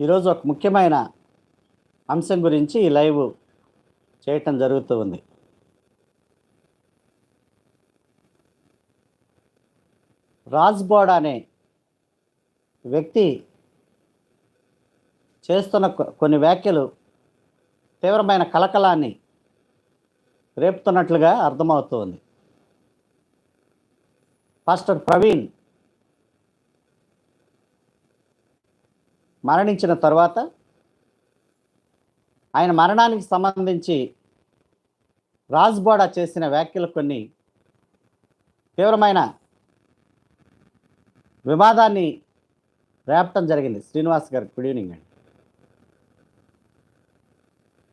ఈరోజు ఒక ముఖ్యమైన అంశం గురించి లైవ్ చేయటం జరుగుతూ ఉంది. రాజ్బోడ్ అనే వ్యక్తి చేస్తున్న కొన్ని వ్యాఖ్యలు తీవ్రమైన కలకలాన్ని రేపుతున్నట్లుగా అర్థమవుతోంది. పాస్టర్ ప్రవీణ్ మరణించిన తర్వాత ఆయన మరణానికి సంబంధించి రాజ్బోడా చేసిన వ్యాఖ్యలు కొన్ని తీవ్రమైన వివాదాన్ని రేపటం జరిగింది. శ్రీనివాస్ గారు గుడ్ ఈవినింగ్ అండి.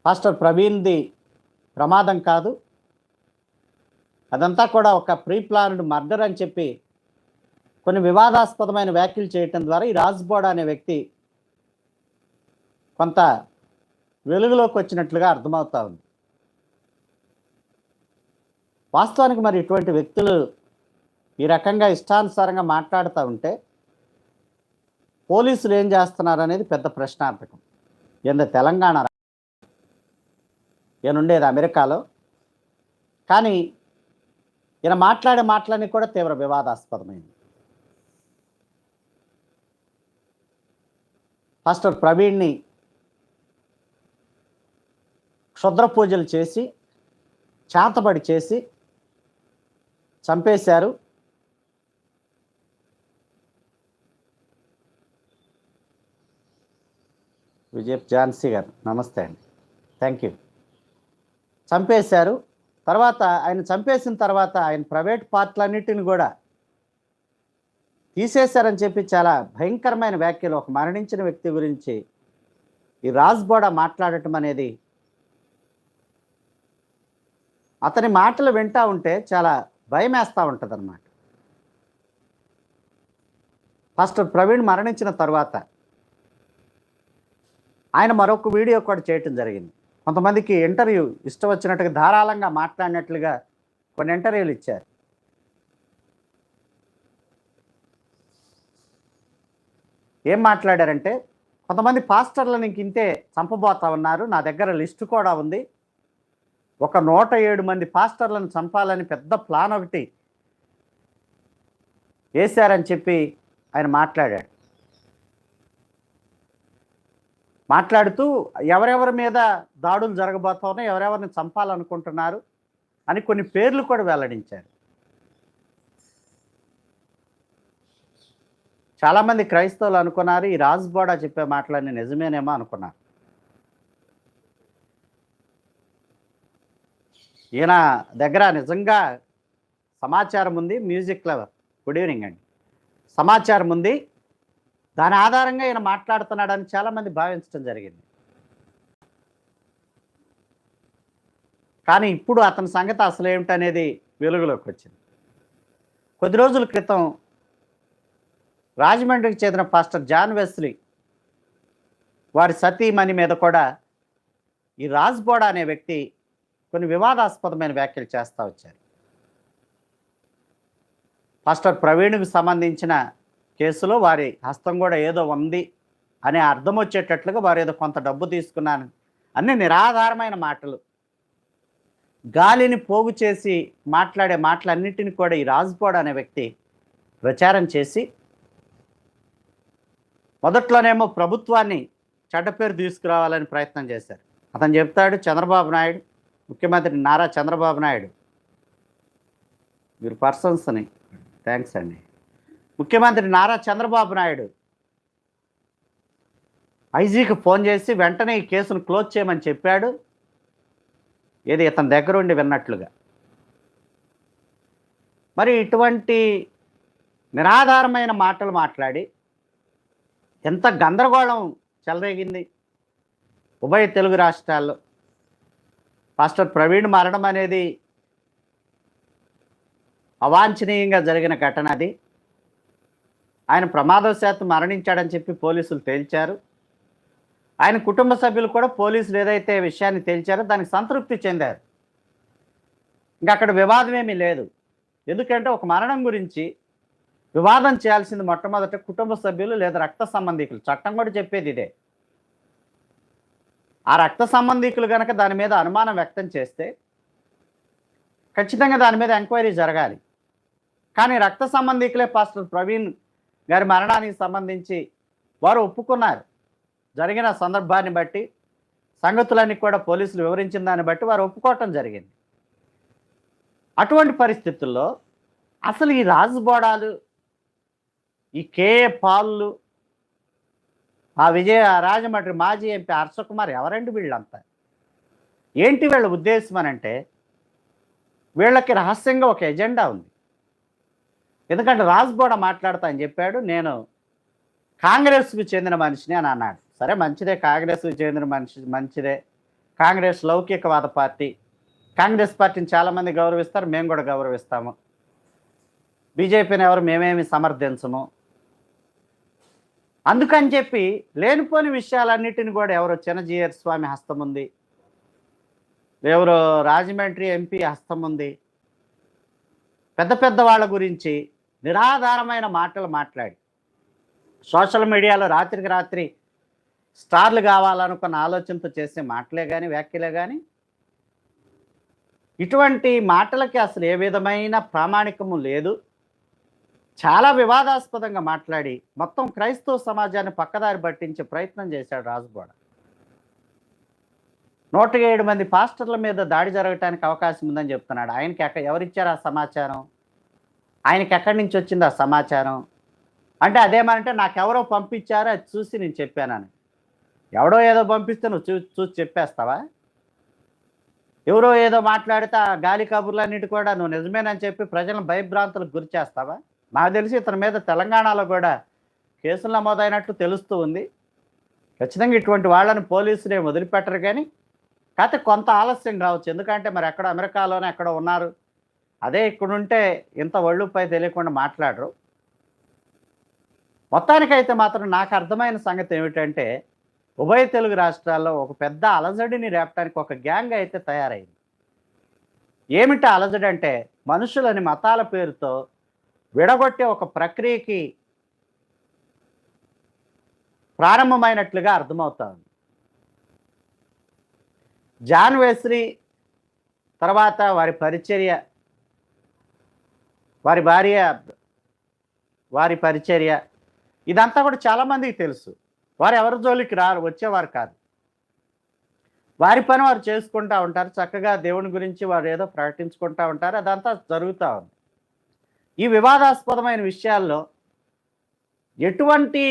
పాస్టర్ ప్రవీణ్ది ప్రమాదం కాదు. అదంతా కూడా ఒక ప్రీ ప్లాన్డ్ మర్డర్ అని చెప్పి కొన్ని వివాదాస్పదమైన వ్యాఖ్యలు చేయటం ద్వారా ఈ రాజ్బోడా అనే వ్యక్తి కొంత వెలుగులోకి వచ్చినట్లుగా అర్థమవుతా ఉంది. వాస్తవానికి మరి ఇటువంటి వ్యక్తులు ఈ రకంగా ఇష్టానుసారంగా మాట్లాడుతూ ఉంటే పోలీసులు ఏం చేస్తున్నారు అనేది పెద్ద ప్రశ్నార్థకం. ఏందో తెలంగాణ ఈయనుండేది ఉండేది అమెరికాలో. కానీ ఈయన మాట్లాడే మాటలన్నీ కూడా తీవ్ర వివాదాస్పదమైంది పాస్టర్ ప్రవీణ్ని క్షుద్ర పూజలు చేసి చేతబడి చేసి చంపేశారు. విజయ్ ఝాన్సీ గారు నమస్తే అండి. థ్యాంక్ యూ చంపేశారు. తర్వాత ఆయన చంపేసిన తర్వాత ఆయన ప్రైవేట్ పార్ట్లన్నిటిని కూడా తీసేశారని చెప్పి చాలా భయంకరమైన వ్యాఖ్యలు. ఒక మరణించిన వ్యక్తి గురించి ఈ రాజ్బోడా మాట్లాడటం అనేది అతని మాటలు వింటా ఉంటే చాలా భయం వేస్తూ ఉంటుంది అనమాట ఫస్ట్ ప్రవీణ్ మరణించిన తర్వాత ఆయన మరొక వీడియో కూడా చేయటం జరిగింది. కొంతమందికి ఇంటర్వ్యూ ఇష్టం వచ్చినట్టుగా ధారాళంగా మాట్లాడినట్లుగా కొన్ని ఇంటర్వ్యూలు ఇచ్చారు. ఏం మాట్లాడారంటే కొంతమంది పాస్టర్లను ఇంక ఇంతే చంపబోతా ఉన్నారు నా దగ్గర లిస్టు కూడా ఉంది ఒక నూట ఏడు మంది పాస్టర్లను చంపాలని పెద్ద ప్లాన్ ఒకటి వేశారని చెప్పి ఆయన మాట్లాడాడు. మాట్లాడుతూ ఎవరెవరి మీద దాడులు జరగబోతా ఉన్నాయి ఎవరెవరిని చంపాలనుకుంటున్నారు అని కొన్ని పేర్లు కూడా వెల్లడించారు. చాలామంది క్రైస్తవులు అనుకున్నారు ఈ రాజ్బోడా చెప్పే మాటలన్నీ నిజమేనేమో అనుకున్నారు. ఈయన దగ్గర నిజంగా సమాచారం ఉంది మ్యూజిక్ క్లవర్ గుడ్ ఈవినింగ్ అండి. సమాచారం ఉంది. దాని ఆధారంగా ఈయన మాట్లాడుతున్నాడని చాలామంది భావించడం జరిగింది. కానీ ఇప్పుడు అతని సంగతి అసలు ఏమిటనేది వెలుగులోకి వచ్చింది. కొద్ది రోజుల క్రితం రాజమండ్రికి చెందిన పాస్టర్ జాన్ వెస్లీ వారి సతీమణి మీద కూడా ఈ రాజ్బోడా అనే వ్యక్తి కొన్ని వివాదాస్పదమైన వ్యాఖ్యలు చేస్తూ వచ్చారు. పాస్టర్ ప్రవీణ్కి సంబంధించిన కేసులో వారి హస్తం కూడా ఏదో ఉంది అనే అర్థం వచ్చేటట్లుగా వారు ఏదో కొంత డబ్బు తీసుకున్నాను అన్ని నిరాధారమైన మాటలు. గాలిని పోగు చేసి మాట్లాడే మాటలన్నింటిని కూడా ఈ రాజ్బోడ్ అనే వ్యక్తి ప్రచారం చేసి మొదట్లోనేమో ప్రభుత్వాన్ని చెడ్డ పేరు తీసుకురావాలని ప్రయత్నం చేశారు. అతను చెప్తాడు చంద్రబాబు నాయుడు ముఖ్యమంత్రి నారా చంద్రబాబు నాయుడు. మీరు పర్సన్స్ని థ్యాంక్స్ అండి. ముఖ్యమంత్రి నారా చంద్రబాబు నాయుడు ఐజీకి ఫోన్ చేసి వెంటనే ఈ కేసును క్లోజ్ చేయమని చెప్పాడు. ఏది ఇతని దగ్గర ఉండి విన్నట్లుగా. మరి ఇటువంటి నిరాధారమైన మాటలు మాట్లాడి ఎంత గందరగోళం చెలరేగింది. ఉభయ తెలుగు రాష్ట్రాల్లో పాస్టర్ ప్రవీణ్ మరణం అనేది అవాంఛనీయంగా జరిగిన ఘటన అది. ఆయన ప్రమాదవశాత్తు మరణించాడని చెప్పి పోలీసులు తేల్చారు. ఆయన కుటుంబ సభ్యులు కూడా పోలీసులు ఏదైతే విషయాన్ని తేల్చారో దానికి సంతృప్తి చెందారు. ఇంకా అక్కడ వివాదం ఏమీ లేదు. ఎందుకంటే ఒక మరణం గురించి వివాదం చేయాల్సింది మొట్టమొదట కుటుంబ సభ్యులు లేదా రక్త సంబంధికులు. చట్టం కూడా చెప్పేది ఇదే. ఆ రక్త సంబంధికులు కనుక దాని మీద అనుమానం వ్యక్తం చేస్తే ఖచ్చితంగా దాని మీద ఎంక్వైరీ జరగాలి. కానీ రక్త సంబంధికులే పాస్టర్ ప్రవీణ్ గారి మరణానికి సంబంధించి వారు ఒప్పుకున్నారు. జరిగిన సందర్భాన్ని బట్టి సంగతులన్నీ కూడా పోలీసులు వివరించిన దాన్ని బట్టి వారు ఒప్పుకోవటం జరిగింది. అటువంటి పరిస్థితుల్లో అసలు ఈ రాజుబోడాలు ఈ కేఏ పాళ్ళు ఆ విజయ రాజమండ్రి మాజీ ఎంపీ హర్షకుమార్ ఎవరండి వీళ్ళంతా? ఏంటి వీళ్ళ ఉద్దేశం అని అంటే వీళ్ళకి రహస్యంగా ఒక ఎజెండా ఉంది. ఎందుకంటే రాజ్బోడ మాట్లాడతా అని చెప్పాడు నేను కాంగ్రెస్కు చెందిన మనిషిని అని అన్నాడు. సరే మంచిదే కాంగ్రెస్కు చెందిన మనిషి మంచిదే. కాంగ్రెస్ లౌకికవాద పార్టీ. కాంగ్రెస్ పార్టీని చాలామంది గౌరవిస్తారు మేము కూడా గౌరవిస్తాము. బీజేపీని ఎవరు మేమేమి సమర్థించము. అందుకని చెప్పి లేనిపోని విషయాలన్నిటిని కూడా ఎవరో చిన్నజీయర్ స్వామి హస్తం ఉంది. ఎవరో రాజమండ్రి ఎంపీ హస్తం ఉంది. పెద్ద పెద్ద వాళ్ళ గురించి నిరాధారమైన మాటలు మాట్లాడి. సోషల్ మీడియాలో రాత్రికి రాత్రి స్టార్లు కావాలనుకున్న ఆలోచనతో చేసే మాటలే కానీ వ్యాఖ్యలే కానీ ఇటువంటి మాటలకి అసలు ఏ విధమైన ప్రామాణికము లేదు. చాలా వివాదాస్పదంగా మాట్లాడి మొత్తం క్రైస్తవ సమాజాన్ని పక్కదారి పట్టించే ప్రయత్నం చేశాడు రాజుగోడ నూట ఏడు మంది పాస్టర్ల మీద దాడి జరగటానికి అవకాశం ఉందని చెప్తున్నాడు. ఆయనకి ఎక్క ఎవరిచ్చారు ఆ సమాచారం? ఆయనకి ఎక్కడి నుంచి వచ్చింది ఆ సమాచారం? అంటే అదేమంటే నాకెవరో పంపించారో అది చూసి నేను చెప్పానని ఎవడో ఏదో పంపిస్తే నువ్వు చూ చూసి చెప్పేస్తావా? ఎవరో ఏదో మాట్లాడితే ఆ గాలి కబుర్లన్నిటి కూడా నువ్వు నిజమేనని చెప్పి ప్రజలను భయభ్రాంతులకు గురి చేస్తావా నాకు తెలిసి ఇతని మీద తెలంగాణలో కూడా కేసులు నమోదైనట్లు తెలుస్తూ ఉంది. ఖచ్చితంగా ఇటువంటి వాళ్ళని పోలీసులు వదిలిపెట్టరు కానీ కాకపోతే కొంత ఆలస్యం కావచ్చు ఎందుకంటే మరి ఎక్కడ అమెరికాలోనే ఎక్కడ ఉన్నారు. అదే ఇక్కడుంటే ఇంత ఒళ్ళుపై తెలియకుండా మాట్లాడరు. మొత్తానికైతే మాత్రం నాకు అర్థమైన సంగతి ఏమిటంటే ఉభయ తెలుగు రాష్ట్రాల్లో ఒక పెద్ద అలజడిని రేపటానికి ఒక గ్యాంగ్ అయితే తయారైంది. ఏమిటి అలజడి అంటే మనుషులని మతాల పేరుతో విడగొట్టే ఒక ప్రక్రియకి ప్రారంభమైనట్లుగా అర్థమవుతుంది. జాన్ వేస్రీ తర్వాత వారి పరిచర్య వారి భార్య వారి పరిచర్య ఇదంతా కూడా చాలామందికి తెలుసు. వారు ఎవరి జోలికి రారు వచ్చేవారు కాదు. వారి పని వారు చేసుకుంటూ ఉంటారు. చక్కగా దేవుని గురించి వారు ఏదో ప్రకటించుకుంటూ ఉంటారు. అదంతా జరుగుతూ ఉంది. ఈ వివాదాస్పదమైన విషయాల్లో ఎటువంటి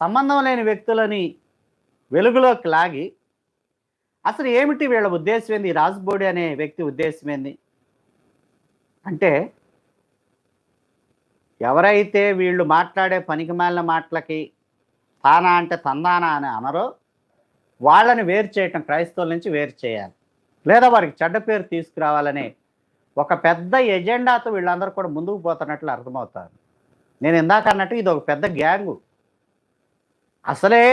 సంబంధం లేని వ్యక్తులని వెలుగులోకి లాగి అసలు ఏమిటి వీళ్ళ ఉద్దేశం ఏంది? రాజ్బోడి అనే వ్యక్తి ఉద్దేశం ఏంది? అంటే ఎవరైతే వీళ్ళు మాట్లాడే పనికిమాలిన మాటలకి తానా అంటే తందానా అని అనరో వాళ్ళని వేరు చేయటం క్రైస్తవుల నుంచి వేరు చేయాలి. లేదా వారికి చెడ్డ పేరు తీసుకురావాలనే ఒక పెద్ద ఎజెండాతో వీళ్ళందరూ కూడా ముందుకు పోతున్నట్లు అర్థమవుతారు. నేను ఇందాక అన్నట్టు ఇది ఒక పెద్ద గ్యాంగు. అసలే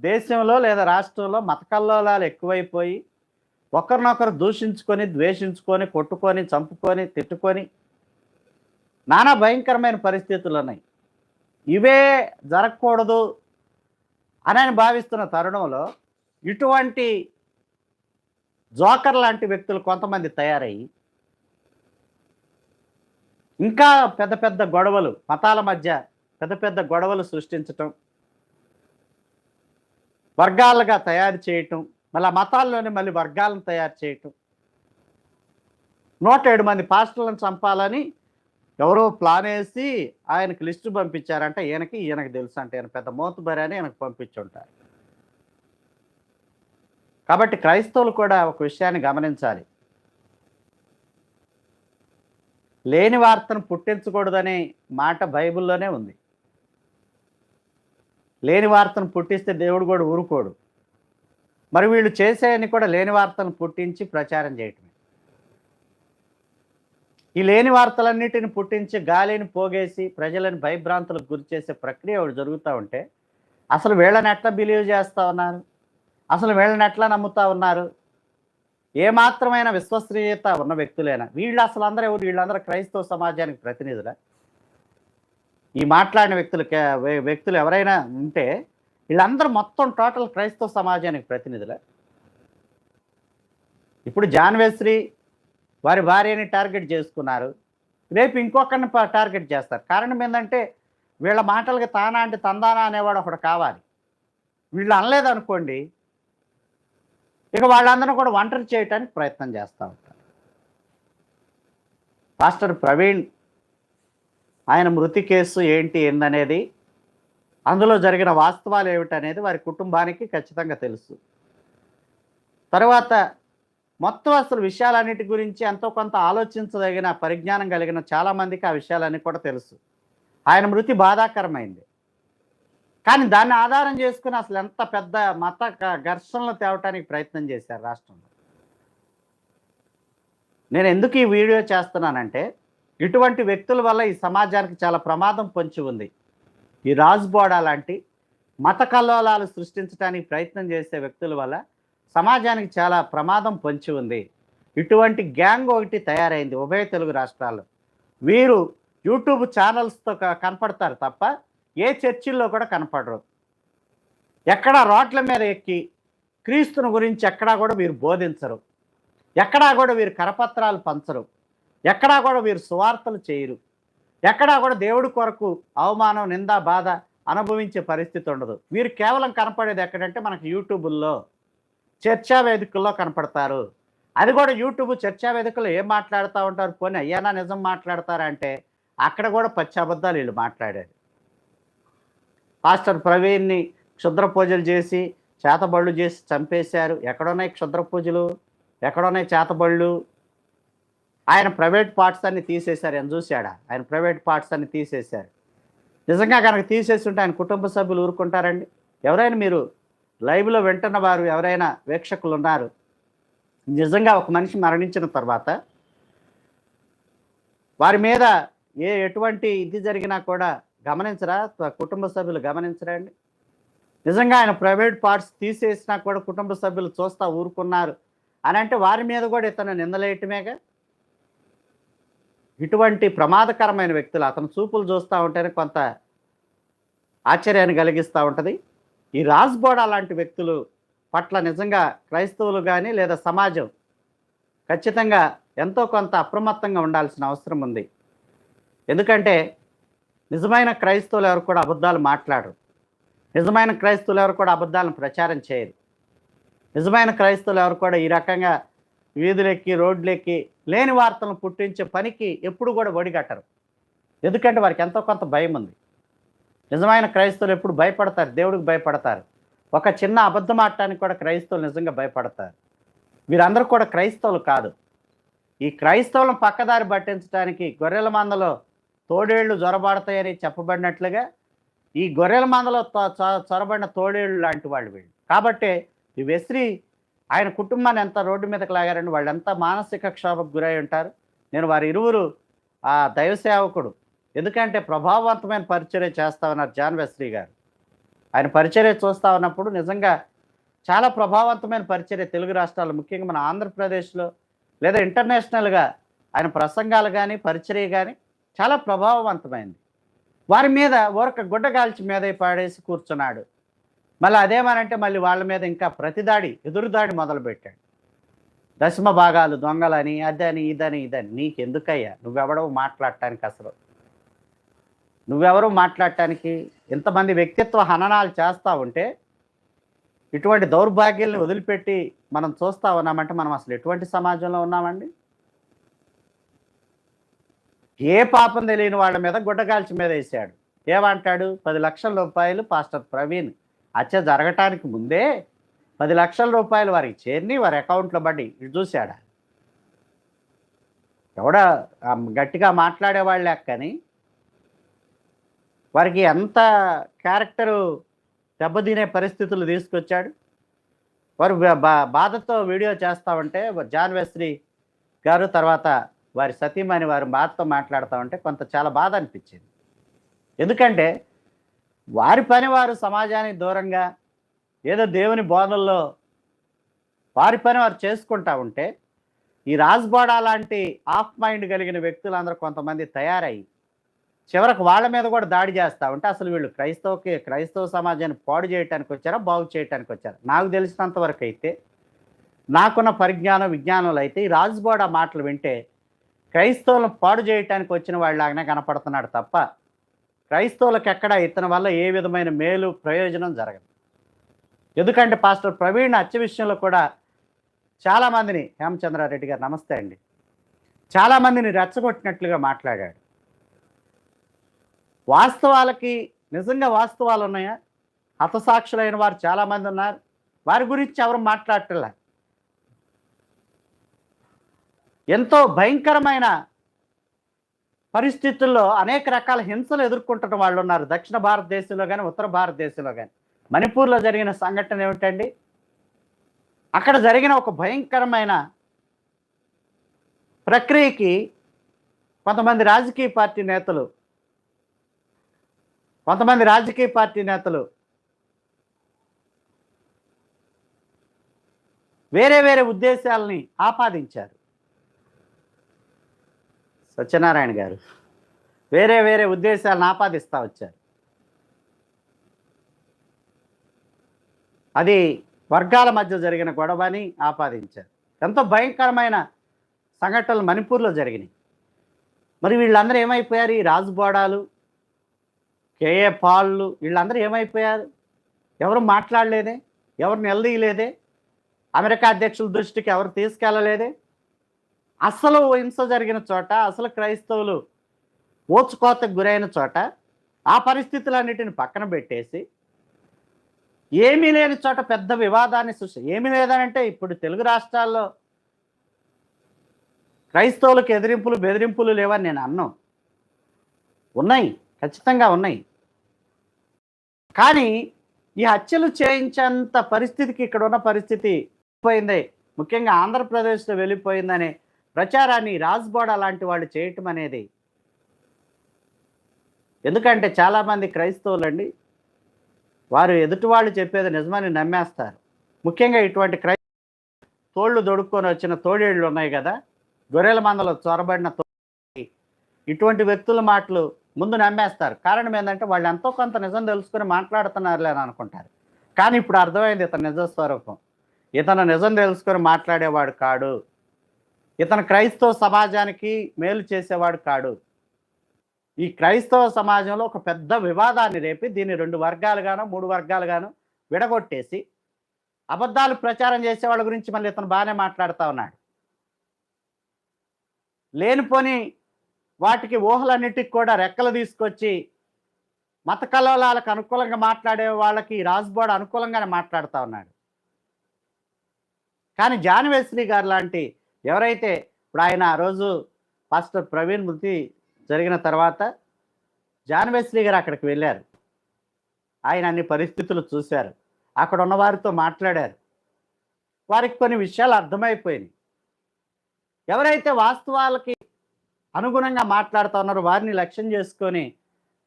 దేశంలో లేదా రాష్ట్రంలో మతకల్లోలాలు ఎక్కువైపోయి ఒకరినొకరు దూషించుకొని ద్వేషించుకొని కొట్టుకొని చంపుకొని తిట్టుకొని నానా భయంకరమైన పరిస్థితులు ఉన్నాయి. ఇవే జరగకూడదు అని భావిస్తున్న తరుణంలో ఇటువంటి జోకర్ లాంటి వ్యక్తులు కొంతమంది తయారయ్యి ఇంకా పెద్ద పెద్ద గొడవలు మతాల మధ్య పెద్ద పెద్ద గొడవలు సృష్టించటం వర్గాలుగా తయారు చేయటం మళ్ళీ మతాల్లోనే మళ్ళీ వర్గాలను తయారు చేయటం. నూట ఏడు మంది పాస్టర్లను చంపాలని ఎవరో ప్లాన్ వేసి ఆయనకు లిస్టు పంపించారంటే ఈయనకి ఈయనకు తెలుసు అంటే ఈయన పెద్ద మోతుబరి అని ఈయనకు పంపించుంటారు కాబట్టి క్రైస్తవులు కూడా ఒక విషయాన్ని గమనించాలి. లేని వార్తను పుట్టించకూడదనే మాట బైబిల్లోనే ఉంది. లేని వార్తను పుట్టిస్తే దేవుడు కూడా ఊరుకోడు. మరి వీళ్ళు చేసేయని కూడా లేని వార్తను పుట్టించి ప్రచారం చేయటమే. ఈ లేని వార్తలన్నిటిని పుట్టించి గాలిని పోగేసి ప్రజలను భయభ్రాంతులకు గురి చేసే ప్రక్రియ జరుగుతూ ఉంటే అసలు వీళ్ళని ఎట్లా బిలీవ్ చేస్తా ఉన్నారు? అసలు వీళ్ళని ఎట్లా నమ్ముతా ఉన్నారు? ఏమాత్రమైన విశ్వసనీయత ఉన్న వ్యక్తులేనా? వీళ్ళు అసలు అందరూ ఎవరు? వీళ్ళందరూ క్రైస్తవ సమాజానికి ప్రతినిధుల? ఈ మాట్లాడిన వ్యక్తులు వ్యక్తులు ఎవరైనా ఉంటే వీళ్ళందరూ మొత్తం టోటల్ క్రైస్తవ సమాజానికి ప్రతినిధులే? ఇప్పుడు జాన్వేశ్రీ వారి భార్యని టార్గెట్ చేసుకున్నారు. రేపు ఇంకొకరిని ప- టార్గెట్ చేస్తారు. కారణం ఏంటంటే వీళ్ళ మాటలకి తానా అంటే తందానా అనేవాడు ఒకడు కావాలి. వీళ్ళు అనలేదనుకోండి ఇక వాళ్ళందరూ కూడా ఒంటరి చేయటానికి ప్రయత్నం చేస్తూ ఉంటారు. మాస్టర్ ప్రవీణ్ ఆయన మృతి కేసు ఏంటి ఏందనేది అందులో జరిగిన వాస్తవాలు ఏమిటనేది వారి కుటుంబానికి ఖచ్చితంగా తెలుసు. తర్వాత మొత్తం అసలు విషయాలన్నిటి గురించి ఎంతో కొంత ఆలోచించదగిన పరిజ్ఞానం కలిగిన చాలామందికి ఆ విషయాలన్నీ కూడా తెలుసు. ఆయన మృతి బాధాకరమైంది. కానీ దాన్ని ఆధారం చేసుకుని అసలు ఎంత పెద్ద మత ఘర్షణలు తేవటానికి ప్రయత్నం చేశారు రాష్ట్రంలో. నేను ఎందుకు ఈ వీడియో చేస్తున్నానంటే ఇటువంటి వ్యక్తుల వల్ల ఈ సమాజానికి చాలా ప్రమాదం పొంచి ఉంది. ఈ రాజ్బోడా లాంటి మత కల్లోలాలు సృష్టించడానికి ప్రయత్నం చేసే వ్యక్తుల వల్ల సమాజానికి చాలా ప్రమాదం పొంచి ఉంది. ఇటువంటి గ్యాంగ్ ఒకటి తయారైంది ఉభయ తెలుగు రాష్ట్రాల్లో. వీరు యూట్యూబ్ ఛానల్స్తో క- కనపడతారు తప్ప ఏ చర్చిల్లో కూడా కనపడరు. ఎక్కడా రోడ్ల మీద ఎక్కి క్రీస్తుని గురించి ఎక్కడా కూడా వీరు బోధించరు. ఎక్కడా కూడా వీరు కరపత్రాలు పంచరు. ఎక్కడా కూడా వీరు సువార్తలు చేయరు. ఎక్కడా కూడా దేవుడి కొరకు అవమానం నింద బాధ అనుభవించే పరిస్థితి ఉండదు. వీరు కేవలం కనపడేది ఎక్కడంటే మనకు యూట్యూబుల్లో చర్చా వేదికల్లో కనపడతారు. అది కూడా యూట్యూబ్ చర్చా వేదికల్లో ఏం మాట్లాడుతూ ఉంటారు? పోనీ అయ్యానా నిజం మాట్లాడతారంటే అక్కడ కూడా పచ్చి అబద్ధాలు వీళ్ళు మాట్లాడారు. పాస్టర్ ప్రవీణ్ని క్షుద్ర పూజలు చేసి చేతబళ్ళు చేసి చంపేశారు. ఎక్కడున్నాయి క్షుద్ర పూజలు? ఎక్కడున్నాయి చేతబళ్ళు? ఆయన ప్రైవేట్ పార్ట్స్ అన్ని తీసేశారు. ఆయన చూశాడా? ఆయన ప్రైవేట్ పార్ట్స్ అన్ని తీసేశారు. నిజంగా కనుక తీసేసి ఉంటే ఆయన కుటుంబ సభ్యులు ఊరుకుంటారండి? ఎవరైనా మీరు లైవ్లో వింటున్న వారు ఎవరైనా వీక్షకులు ఉన్నారు నిజంగా ఒక మనిషి మరణించిన తర్వాత వారి మీద ఏ ఎటువంటి ఇది జరిగినా కూడా గమనించరా? కుటుంబ సభ్యులు గమనించరా అండి? నిజంగా ఆయన ప్రైవేట్ పార్ట్స్ తీసేసినా కూడా కుటుంబ సభ్యులు చూస్తా ఊరుకున్నారు. అని అంటే వారి మీద కూడా ఇతను నిందలేయటమేగా? ఇటువంటి ప్రమాదకరమైన వ్యక్తులు అతను చూపులు చూస్తూ ఉంటేనే కొంత ఆశ్చర్యాన్ని కలిగిస్తూ ఉంటుంది. ఈ రాజ్బోడా లాంటి వ్యక్తులు పట్ల నిజంగా క్రైస్తవులు కానీ లేదా సమాజం ఖచ్చితంగా ఎంతో కొంత అప్రమత్తంగా ఉండాల్సిన అవసరం ఉంది. ఎందుకంటే నిజమైన క్రైస్తవులు ఎవరు కూడా అబద్ధాలు మాట్లాడరు. నిజమైన క్రైస్తవులు ఎవరు కూడా అబద్ధాలను ప్రచారం చేయరు. నిజమైన క్రైస్తవులు ఎవరు కూడా ఈ రకంగా వీధులెక్కి రోడ్లెక్కి లేని వార్తలను పుట్టించే పనికి ఎప్పుడు కూడా ఒడిగట్టరు ఎందుకంటే వారికి ఎంతో కొంత భయం ఉంది. నిజమైన క్రైస్తవులు ఎప్పుడు భయపడతారు? దేవుడికి భయపడతారు. ఒక చిన్న అబద్ధం ఆడటానికి కూడా క్రైస్తవులు నిజంగా భయపడతారు. వీరందరూ కూడా క్రైస్తవులు కాదు. ఈ క్రైస్తవులను పక్కదారి పట్టించడానికి గొర్రెల మందలో తోడేళ్ళు జొరబడతాయని చెప్పబడినట్లుగా ఈ గొర్రెల మందలో చొరబడిన తోడేళ్ళు లాంటి వాళ్ళు వీళ్ళు. కాబట్టి ఈ వెస్రి ఆయన కుటుంబాన్ని ఎంత రోడ్డు మీదకి లాగారని వాళ్ళు ఎంత మానసిక క్షోభకు గురై ఉంటారు. నేను వారి ఇరువురు ఆ దైవ సేవకుడు. ఎందుకంటే ప్రభావవంతమైన పరిచర్య చేస్తా ఉన్నారు జాన్ వెస్రీ గారు. ఆయన పరిచర్య చూస్తా ఉన్నప్పుడు నిజంగా చాలా ప్రభావవంతమైన పరిచర్య తెలుగు రాష్ట్రాలు ముఖ్యంగా మన ఆంధ్రప్రదేశ్లో లేదా ఇంటర్నేషనల్గా ఆయన ప్రసంగాలు కానీ పరిచర్య కానీ చాలా ప్రభావవంతమైంది. వారి మీద ఊరక గుడ్డగాల్చి మీద పాడేసి కూర్చున్నాడు. మళ్ళీ అదేమనంటే మళ్ళీ వాళ్ళ మీద ఇంకా ప్రతిదాడి ఎదురుదాడి మొదలుపెట్టాడు. దశమ భాగాలు దొంగలని అదని ఇదని ఇదని. నీకెందుకయ్యా? నువ్వెవడవు మాట్లాడటానికి అసలు. నువ్వెవరు మాట్లాడటానికి ఇంతమంది వ్యక్తిత్వ హననాలు చేస్తూ ఉంటే ఇటువంటి దౌర్భాగ్యాలను వదిలిపెట్టి మనం చూస్తూ ఉన్నామంటే మనం అసలు ఎటువంటి సమాజంలో ఉన్నామండి? ఏ పాపం తెలియని వాళ్ళ మీద గుడ్డగాల్చి మీద వేసాడు ఏమంటాడు? పది లక్షల రూపాయలు పాస్టర్ ప్రవీణ్ హత్య జరగటానికి ముందే పది లక్షల రూపాయలు వారికి చేరిని వారి అకౌంట్లో పడి ఇటు చూశాడా? ఎవడ గట్టిగా మాట్లాడేవాళ్ళు లెక్కని? వారికి ఎంత క్యారెక్టరు దెబ్బతినే పరిస్థితులు తీసుకొచ్చాడు? వారు బా- బాధతో వీడియో చేస్తా ఉంటే జాన్ వెస్రీ గారు తర్వాత వారి సతీమణి వారి బాధతో మాట్లాడుతూ ఉంటే కొంత చాలా బాధ అనిపించింది. ఎందుకంటే వారి పని వారు సమాజానికి దూరంగా ఏదో దేవుని బోధల్లో వారి పని వారు చేసుకుంటా ఉంటే ఈ రాజ్బోడా లాంటి ఆఫ్ మైండ్ కలిగిన వ్యక్తులందరూ కొంతమంది తయారయ్యి చివరకు వాళ్ళ మీద కూడా దాడి చేస్తా ఉంటే అసలు వీళ్ళు క్రైస్తవకి క్రైస్తవ సమాజాన్ని పాడు చేయడానికి వచ్చారా బాగు చేయడానికి వచ్చారా? నాకు తెలిసినంత వరకు అయితే నాకున్న పరిజ్ఞానం విజ్ఞానంలో అయితే ఈ రాజ్బోడా మాటలు వింటే క్రైస్తవులను పాడు చేయటానికి వచ్చిన వాళ్ళలాగానే కనపడుతున్నాడు తప్ప క్రైస్తవులకు ఎక్కడ ఇతని వల్ల ఏ విధమైన మేలు ప్రయోజనం జరగదు. ఎందుకంటే పాస్టర్ ప్రవీణ్ అచ్చ విషయంలో కూడా చాలామందిని హేమచంద్రారెడ్డి గారు నమస్తే అండి చాలామందిని రెచ్చగొట్టినట్లుగా మాట్లాడాడు. వాస్తవాలకి నిజంగా వాస్తవాలు ఉన్నాయా? హతసాక్షులైన వారు చాలామంది ఉన్నారు. వారి గురించి ఎవరు మాట్లాడటలే? ఎంతో భయంకరమైన పరిస్థితుల్లో అనేక రకాల హింసలు ఎదుర్కొంటున్న వాళ్ళు ఉన్నారు దక్షిణ భారతదేశంలో కానీ ఉత్తర భారతదేశంలో కానీ మణిపూర్లో జరిగిన సంఘటన ఏమిటండి? అక్కడ జరిగిన ఒక భయంకరమైన ప్రక్రియకి కొంతమంది రాజకీయ పార్టీ నేతలు కొంతమంది రాజకీయ పార్టీ నేతలు వేరే వేరే ఉద్దేశాలని ఆపాదించారు. సత్యనారాయణ గారు. వేరే వేరే ఉద్దేశాలను ఆపాదిస్తూ వచ్చారు. అది వర్గాల మధ్య జరిగిన గొడవని ఆపాదించారు. ఎంతో భయంకరమైన సంఘటనలు మణిపూర్లో జరిగినాయి. మరి వీళ్ళందరూ ఏమైపోయారు? ఈ రాజుబోడాలు కేఏ పాళ్ళు వీళ్ళందరూ ఏమైపోయారు? ఎవరు మాట్లాడలేదే? ఎవరు నిలదీయలేదే? అమెరికా అధ్యక్షుల దృష్టికి ఎవరు తీసుకెళ్ళలేదే? అసలు హింస జరిగిన చోట అసలు క్రైస్తవులు ఓచుకోతకు గురైన చోట ఆ పరిస్థితులన్నిటిని పక్కన పెట్టేసి ఏమీ లేని చోట పెద్ద వివాదాన్ని సృష్టి ఏమీ లేదనంటే ఇప్పుడు తెలుగు రాష్ట్రాల్లో క్రైస్తవులకు ఎదిరింపులు బెదిరింపులు లేవని నేను అన్నాను ఉన్నాయి ఖచ్చితంగా ఉన్నాయి. కానీ ఈ హత్యలు చేయించేంత పరిస్థితికి ఇక్కడ ఉన్న పరిస్థితి పోయింది. ముఖ్యంగా ఆంధ్రప్రదేశ్లో వెళ్ళిపోయిందనే ప్రచారాన్ని రాజ్బోడా లాంటి వాళ్ళు చేయటం అనేది ఎందుకంటే చాలామంది క్రైస్తవులండి వారు ఎదుటి వాళ్ళు చెప్పేది నిజమని నమ్మేస్తారు. ముఖ్యంగా ఇటువంటి క్రై తోళ్ళు దొడుక్కొని వచ్చిన తోడేళ్ళు ఉన్నాయి కదా గొర్రెల మందలో చొరబడిన ఇటువంటి వ్యక్తుల మాటలు ముందు నమ్మేస్తారు. కారణం ఏంటంటే వాళ్ళు ఎంతో కొంత నిజం తెలుసుకొని మాట్లాడుతున్నారులే అని అనుకుంటారు. కానీ ఇప్పుడు అర్థమైంది ఇతను నిజ స్వరూపం ఇతను నిజం తెలుసుకొని మాట్లాడేవాడు కాడు. ఇతను క్రైస్తవ సమాజానికి మేలు చేసేవాడు కాడు. ఈ క్రైస్తవ సమాజంలో ఒక పెద్ద వివాదాన్ని రేపి దీన్ని రెండు వర్గాలుగాను మూడు వర్గాలుగాను విడగొట్టేసి అబద్ధాలు ప్రచారం చేసే వాళ్ళ గురించి మళ్ళీ ఇతను బాగానే మాట్లాడుతూ ఉన్నాడు. లేనిపోని వాటికి ఊహలన్నిటికి కూడా రెక్కలు తీసుకొచ్చి మత కలవలాలకు అనుకూలంగా మాట్లాడే వాళ్ళకి రాజ్బోర్డ్ అనుకూలంగానే మాట్లాడుతూ ఉన్నాడు. కానీ జాన్వేశ్రీ గారు లాంటి ఎవరైతే ఇప్పుడు ఆయన ఆ రోజు పాస్టర్ ప్రవీణ్ మృతి జరిగిన తర్వాత జానవేశ్రీ గారు అక్కడికి వెళ్ళారు. ఆయన అన్ని పరిస్థితులు చూశారు. అక్కడ ఉన్న వారితో మాట్లాడారు. వారికి కొన్ని విషయాలు అర్థమైపోయినాయి. ఎవరైతే వాస్తవాలకి అనుగుణంగా మాట్లాడుతూ ఉన్నారో వారిని లక్ష్యం చేసుకొని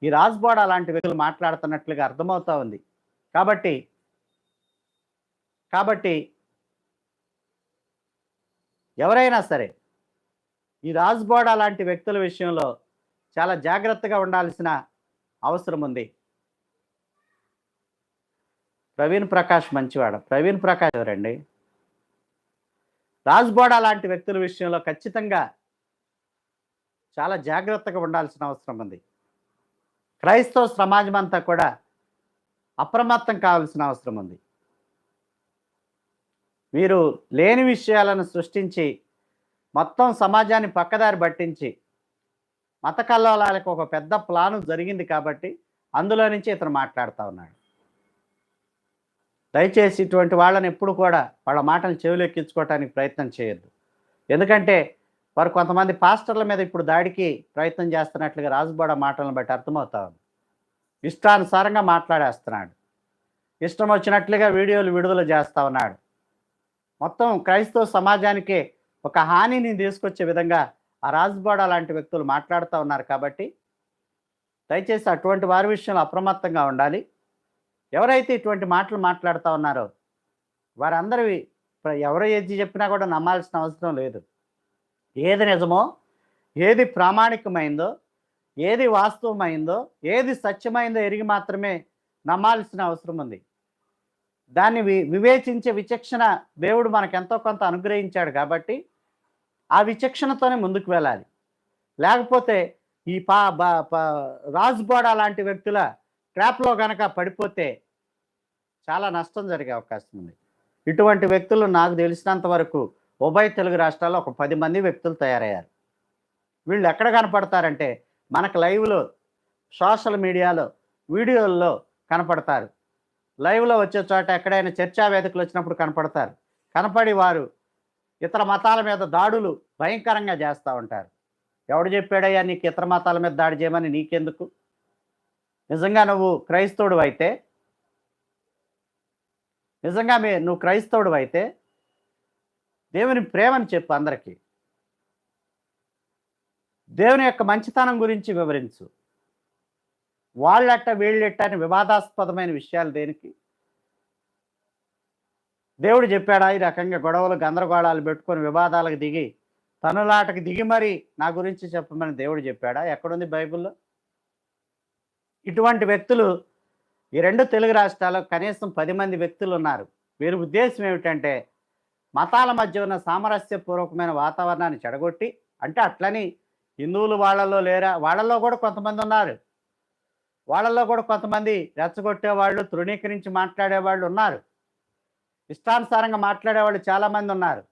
ఈ రాజ్బోడ లాంటి వ్యక్తులు మాట్లాడుతున్నట్లుగా అర్థమవుతా ఉంది. కాబట్టి కాబట్టి ఎవరైనా సరే ఈ రాజ్బోర్డ్ లాంటి వ్యక్తుల విషయంలో చాలా జాగ్రత్తగా ఉండాల్సిన అవసరం ఉంది. ప్రవీణ్ ప్రకాష్ మంచివాడు. ప్రవీణ్ ప్రకాష్ ఎవరండి? రాజ్బోడా లాంటి వ్యక్తుల విషయంలో ఖచ్చితంగా చాలా జాగ్రత్తగా ఉండాల్సిన అవసరం ఉంది. క్రైస్తవ సమాజం అంతా కూడా అప్రమత్తం కావాల్సిన అవసరం ఉంది. మీరు లేని విషయాలను సృష్టించి మొత్తం సమాజాన్ని పక్కదారి పట్టించి మత కల్లోలాలకు ఒక పెద్ద ప్లాను జరిగింది కాబట్టి అందులో నుంచి ఇతను మాట్లాడుతూ ఉన్నాడు. దయచేసి ఇటువంటి వాళ్ళని ఎప్పుడు కూడా వాళ్ళ మాటలు చెవులు ఎక్కించుకోవడానికి ప్రయత్నం చేయొద్దు. ఎందుకంటే వారు కొంతమంది పాస్టర్ల మీద ఇప్పుడు దాడికి ప్రయత్నం చేస్తున్నట్లుగా రాజుబోడ మాటలను బట్టి అర్థమవుతా ఉంది. ఇష్టానుసారంగా మాట్లాడేస్తున్నాడు. ఇష్టం వచ్చినట్లుగా వీడియోలు విడుదల చేస్తూ ఉన్నాడు. మొత్తం క్రైస్తవ సమాజానికే ఒక హానిని తీసుకొచ్చే విధంగా ఆ రాజ్బోడ లాంటి వ్యక్తులు మాట్లాడుతూ ఉన్నారు కాబట్టి దయచేసి అటువంటి వారి విషయంలో అప్రమత్తంగా ఉండాలి. ఎవరైతే ఇటువంటి మాటలు మాట్లాడుతూ ఉన్నారో వారందరివి ఎవరు ఏది చెప్పినా కూడా నమ్మాల్సిన అవసరం లేదు. ఏది నిజమో ఏది ప్రామాణికమైందో ఏది వాస్తవమైందో ఏది సత్యమైందో ఎరిగి మాత్రమే నమ్మాల్సిన అవసరం ఉంది. దాన్ని వి వివేచించే విచక్షణ దేవుడు మనకు ఎంతో కొంత అనుగ్రహించాడు కాబట్టి ఆ విచక్షణతోనే ముందుకు వెళ్ళాలి. లేకపోతే ఈ పా బా పా లాంటి వ్యక్తుల ట్రాప్లో గనక పడిపోతే చాలా నష్టం జరిగే అవకాశం ఉంది. ఇటువంటి వ్యక్తులు నాకు తెలిసినంత వరకు ఉభయ తెలుగు రాష్ట్రాల్లో ఒక పది మంది వ్యక్తులు తయారయ్యారు. వీళ్ళు ఎక్కడ కనపడతారంటే మనకు లైవ్లో సోషల్ మీడియాలో వీడియోల్లో కనపడతారు. లైవ్లో వచ్చే చోట ఎక్కడైనా చర్చా వేదికలు వచ్చినప్పుడు కనపడతారు. కనపడి వారు ఇతర మతాల మీద దాడులు భయంకరంగా చేస్తూ ఉంటారు. ఎవడు చెప్పాడయ్యా నీకు ఇతర మతాల మీద దాడి చేయమని నీకెందుకు? నిజంగా నువ్వు క్రైస్తవుడు అయితే నిజంగా మీ నువ్వు క్రైస్తవుడు అయితే దేవుని ప్రేమని చెప్పు అందరికీ. దేవుని యొక్క మంచితనం గురించి వివరించు. వాళ్ళట్ట వీళ్ళెట్ట అని వివాదాస్పదమైన విషయాలు దేనికి? దేవుడు చెప్పాడా ఈ రకంగా గొడవలు గందరగోళాలు పెట్టుకొని వివాదాలకు దిగి తనులాటకు దిగి మరి నా గురించి చెప్పమని దేవుడు చెప్పాడా? ఎక్కడుంది బైబిల్లో? ఇటువంటి వ్యక్తులు ఈ రెండు తెలుగు రాష్ట్రాల్లో కనీసం పది మంది వ్యక్తులు ఉన్నారు. వీరి ఉద్దేశం ఏమిటంటే మతాల మధ్య ఉన్న సామరస్యపూర్వకమైన వాతావరణాన్ని చెడగొట్టి అంటే అట్లని హిందువులు వాళ్ళలో లేరా? వాళ్ళలో కూడా కొంతమంది ఉన్నారు. వాళ్ళల్లో కూడా కొంతమంది రెచ్చగొట్టే వాళ్ళు తృణీకరించి మాట్లాడే వాళ్ళు ఉన్నారు. ఇష్టానుసారంగా మాట్లాడేవాళ్ళు చాలామంది ఉన్నారు.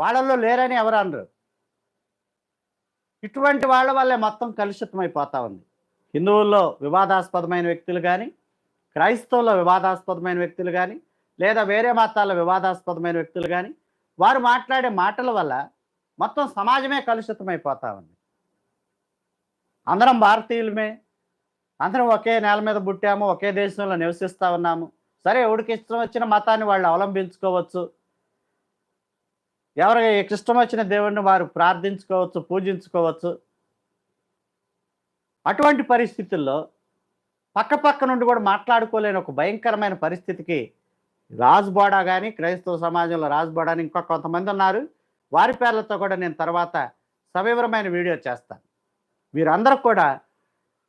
వాళ్ళల్లో లేరని ఎవరు అనరు. ఇటువంటి వాళ్ళ వల్లే మొత్తం కలుషితమైపోతా ఉంది. హిందువుల్లో వివాదాస్పదమైన వ్యక్తులు కానీ క్రైస్తవుల్లో వివాదాస్పదమైన వ్యక్తులు కానీ లేదా వేరే మతాల్లో వివాదాస్పదమైన వ్యక్తులు కానీ వారు మాట్లాడే మాటల వల్ల మొత్తం సమాజమే కలుషితమైపోతా ఉంది. అందరం భారతీయులమే. అందరం ఒకే నేల మీద పుట్టాము ఒకే దేశంలో నివసిస్తూ ఉన్నాము. సరే ఎవరికి ఇష్టం వచ్చిన మతాన్ని వాళ్ళు అవలంబించుకోవచ్చు. ఎవరికి ఇష్టం వచ్చిన దేవుడిని వారు ప్రార్థించుకోవచ్చు పూజించుకోవచ్చు. అటువంటి పరిస్థితుల్లో పక్క పక్క నుండి కూడా మాట్లాడుకోలేని ఒక భయంకరమైన పరిస్థితికి రాజ్బోడా కానీ క్రైస్తవ సమాజంలో రాజ్బోడా అని ఇంకా కొంతమంది ఉన్నారు. వారి పేర్లతో కూడా నేను తర్వాత సవివరమైన వీడియో చేస్తాను. వీరందరూ కూడా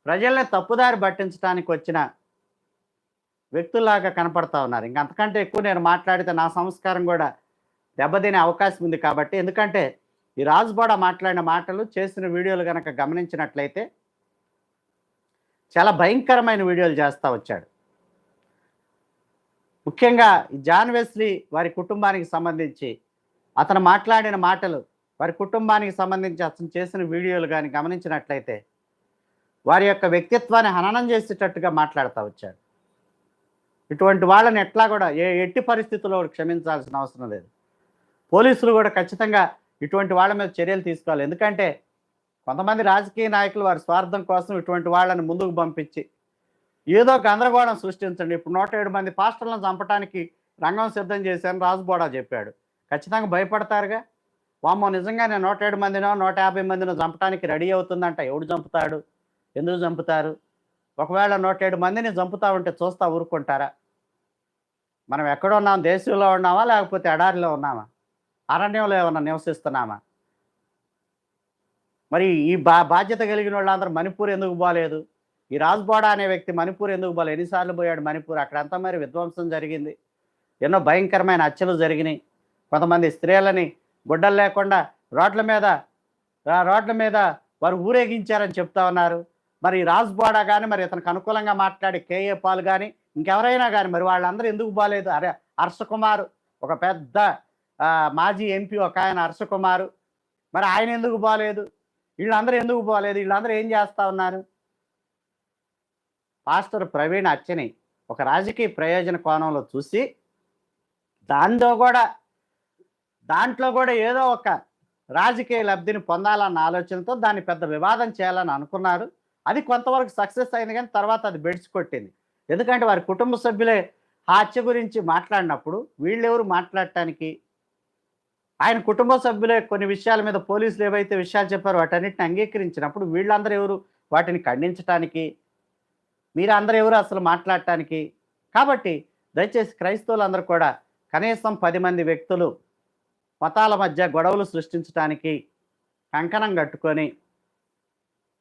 ప్రజల్ని తప్పుదారి పట్టించడానికి వచ్చిన వ్యక్తుల్లాగా కనపడతా ఉన్నారు. ఇంకంతకంటే ఎక్కువ నేను మాట్లాడితే నా సంస్కారం కూడా దెబ్బతినే అవకాశం ఉంది కాబట్టి ఎందుకంటే ఈ రాజుబోడ మాట్లాడిన మాటలు చేసిన వీడియోలు కనుక గమనించినట్లయితే చాలా భయంకరమైన వీడియోలు చేస్తూ వచ్చాడు. ముఖ్యంగా ఈ జాన్ వెస్లీ వారి కుటుంబానికి సంబంధించి అతను మాట్లాడిన మాటలు వారి కుటుంబానికి సంబంధించి అతను చేసిన వీడియోలు కానీ గమనించినట్లయితే వారి యొక్క వ్యక్తిత్వాన్ని హననం చేసేటట్టుగా మాట్లాడుతూ వచ్చాడు. ఇటువంటి వాళ్ళని ఎట్లా కూడా ఏ ఎట్టి పరిస్థితుల్లో క్షమించాల్సిన అవసరం లేదు. పోలీసులు కూడా ఖచ్చితంగా ఇటువంటి వాళ్ళ మీద చర్యలు తీసుకోవాలి. ఎందుకంటే కొంతమంది రాజకీయ నాయకులు వారి స్వార్థం కోసం ఇటువంటి వాళ్ళని ముందుకు పంపించి ఏదో గందరగోళం సృష్టించండి. ఇప్పుడు నూట ఏడు మంది పాస్టర్లను చంపడానికి రంగం సిద్ధం చేశాను రాజుబోడా చెప్పాడు. ఖచ్చితంగా భయపడతారుగా? వామ్మో నిజంగా నేను నూట ఏడు మందినో నూట యాభై మందినో చంపడానికి రెడీ అవుతుందంట. ఎవడు చంపుతాడు? ఎందుకు చంపుతారు? ఒకవేళ నూట ఏడు మందిని చంపుతా ఉంటే చూస్తా ఊరుకుంటారా? మనం ఎక్కడ ఉన్నాం దేశంలో ఉన్నామా లేకపోతే ఎడారిలో ఉన్నామా? అరణ్యంలో ఏమన్నా నివసిస్తున్నామా? మరి ఈ బా బాధ్యత కలిగిన వాళ్ళందరూ మణిపూర్ ఎందుకు పోలేదు? ఈ రాజ్బోడా అనే వ్యక్తి మణిపూర్ ఎందుకు పోలేదు? ఎన్నిసార్లు పోయాడు మణిపూర్? అక్కడంతా మరి విధ్వంసం జరిగింది. ఎన్నో భయంకరమైన హత్యలు జరిగినాయి. కొంతమంది స్త్రీలని గుడ్డలు లేకుండా రోడ్ల మీద రోడ్ల మీద వారు ఊరేగించారని చెప్తా ఉన్నారు. మరి ఈ రాజ్బోడా కానీ మరి ఇతనికి అనుకూలంగా మాట్లాడి కేఏ పాల్ కానీ ఇంకెవరైనా కానీ మరి వాళ్ళందరూ ఎందుకు బాగాలేదు అరే హర్షకుమార్ ఒక పెద్ద మాజీ ఎంపీ ఒక ఆయన హర్షకుమారు మరి ఆయన ఎందుకు బాగాలేదు వీళ్ళందరూ ఎందుకు పోలేదు వీళ్ళందరూ ఏం చేస్తా ఉన్నారు? పాస్టర్ ప్రవీణ్ అచ్చని ఒక రాజకీయ ప్రయోజన కోణంలో చూసి దాంతో కూడా దాంట్లో కూడా ఏదో ఒక రాజకీయ లబ్ధిని పొందాలన్న ఆలోచనతో దాన్ని పెద్ద వివాదం చేయాలని అనుకున్నారు. అది కొంతవరకు సక్సెస్ అయింది కానీ తర్వాత అది బెడిచి కొట్టింది. ఎందుకంటే వారి కుటుంబ సభ్యులే హత్య గురించి మాట్లాడినప్పుడు వీళ్ళెవరు మాట్లాడటానికి? ఆయన కుటుంబ సభ్యులే కొన్ని విషయాల మీద పోలీసులు ఏవైతే విషయాలు చెప్పారో వాటన్నిటిని అంగీకరించినప్పుడు వీళ్ళందరూ ఎవరు? వాటిని ఖండించటానికి? మీరందరూ ఎవరు అసలు మాట్లాడటానికి? కాబట్టి దయచేసి క్రైస్తవులందరూ కూడా కనీసం పది మంది వ్యక్తులు మతాల మధ్య గొడవలు సృష్టించడానికి కంకణం కట్టుకొని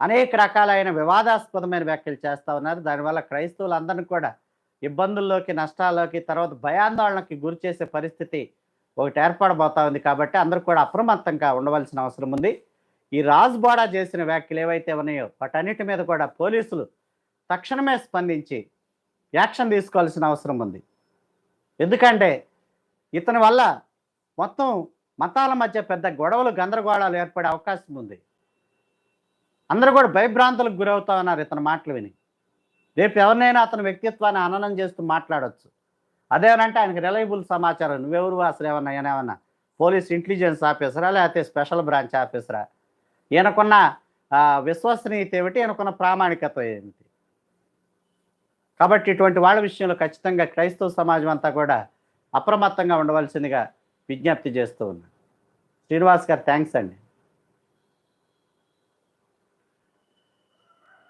అనేక రకాలైన వివాదాస్పదమైన వ్యాఖ్యలు చేస్తూ ఉన్నారు. దానివల్ల క్రైస్తవులందరినీ కూడా ఇబ్బందుల్లోకి నష్టాల్లోకి తర్వాత భయాందోళనకి గురి చేసే పరిస్థితి ఒకటి ఏర్పడబోతా ఉంది కాబట్టి అందరూ కూడా అప్రమత్తంగా ఉండవలసిన అవసరం ఉంది. ఈ రాజు చేసిన వ్యాఖ్యలు ఏవైతే ఉన్నాయో వాటన్నిటి మీద కూడా పోలీసులు తక్షణమే స్పందించి యాక్షన్ తీసుకోవాల్సిన అవసరం ఉంది. ఎందుకంటే ఇతని వల్ల మొత్తం మతాల మధ్య పెద్ద గొడవలు గందరగోళాలు ఏర్పడే అవకాశం ఉంది. అందరూ కూడా భయభ్రాంతులకు గురవుతా ఉన్నారు ఇతని మాటలు విని. రేపు ఎవరినైనా అతని వ్యక్తిత్వాన్ని అననం చేస్తూ మాట్లాడవచ్చు అదేనంటే ఆయనకి రిలయబుల్ సమాచారం. నువ్వెవరు అసలు ఏమన్నా ఏమన్నా పోలీస్ ఇంటెలిజెన్స్ ఆఫీసరా లేకపోతే స్పెషల్ బ్రాంచ్ ఆఫీసరా ఈయనకున్న విశ్వసనీయత ఏమిటి? ఈయనకున్న ప్రామాణికత ఏమిటి? కాబట్టి ఇటువంటి వాళ్ళ విషయంలో ఖచ్చితంగా క్రైస్తవ సమాజం అంతా కూడా అప్రమత్తంగా ఉండవలసిందిగా విజ్ఞప్తి చేస్తూ ఉన్నాను. శ్రీనివాస్ గారు థ్యాంక్స్ అండి.